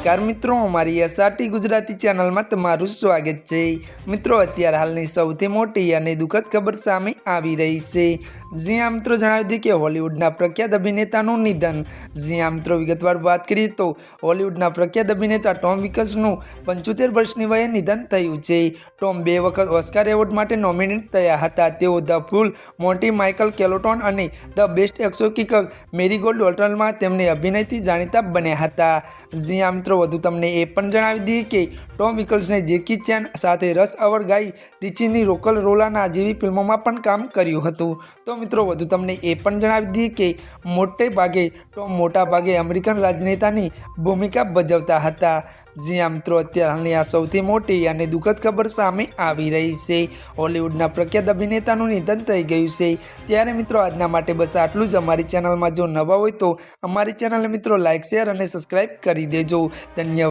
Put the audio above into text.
નમસ્કાર મિત્રો, અમારી એસઆરટી ગુજરાતી ચેનલમાં તમારું સ્વાગત છે. મિત્રો, અત્યારે હાલની સૌથી મોટી અને દુઃખદ ખબર સામે આવી રહી છે. જ્યાં મિત્રો જણાવી દઈએ કે હોલિવૂડના પ્રખ્યાત અભિનેતાનું નિધન. જ્યાં મિત્રો વિગતવાર વાત કરીએ તો હોલિવૂડના પ્રખ્યાત અભિનેતા ટોમ વિકસનું પંચોતેર વર્ષની વયે નિધન થયું છે. ટોમ બે વખત ઓસ્કાર એવોર્ડ માટે નોમિનેટ થયા હતા. તેઓ ધ ફૂલ, મોન્ટી માઇકલ, કેલોટોન અને ધ બેસ્ટ એક્સોકિક મેરીગોલ્ડ હોટલમાં તેમને અભિનયથી જાણીતા બન્યા હતા. જ્યાં મિત્રો વધુ તમને એ પણ જણાવી દઈએ કે ટોમ વિકલ્સને જેકી ચેન સાથે રસ અવર ગાઈ રિચીની રોકલ રોલાના જેવી ફિલ્મોમાં પણ કામ કર્યું હતું. તો મિત્રો, વધુ તમને એ પણ જણાવી દઈએ કે મોટે ભાગે ટોમ મોટા ભાગે અમેરિકન રાજનેતાની ભૂમિકા ભજવતા હતા. જ્યાં મિત્રો, અત્યારે હાલની આ સૌથી મોટી અને દુઃખદ ખબર સામે આવી રહી છે. હોલિવૂડના પ્રખ્યાત અભિનેતાનું નિધન થઈ ગયું છે. ત્યારે મિત્રો, આજના માટે બસ આટલું જ. અમારી ચેનલમાં જો નવા હોય તો અમારી ચેનલને મિત્રો લાઇક શેર અને સબસ્ક્રાઈબ કરી દેજો. tình nhiều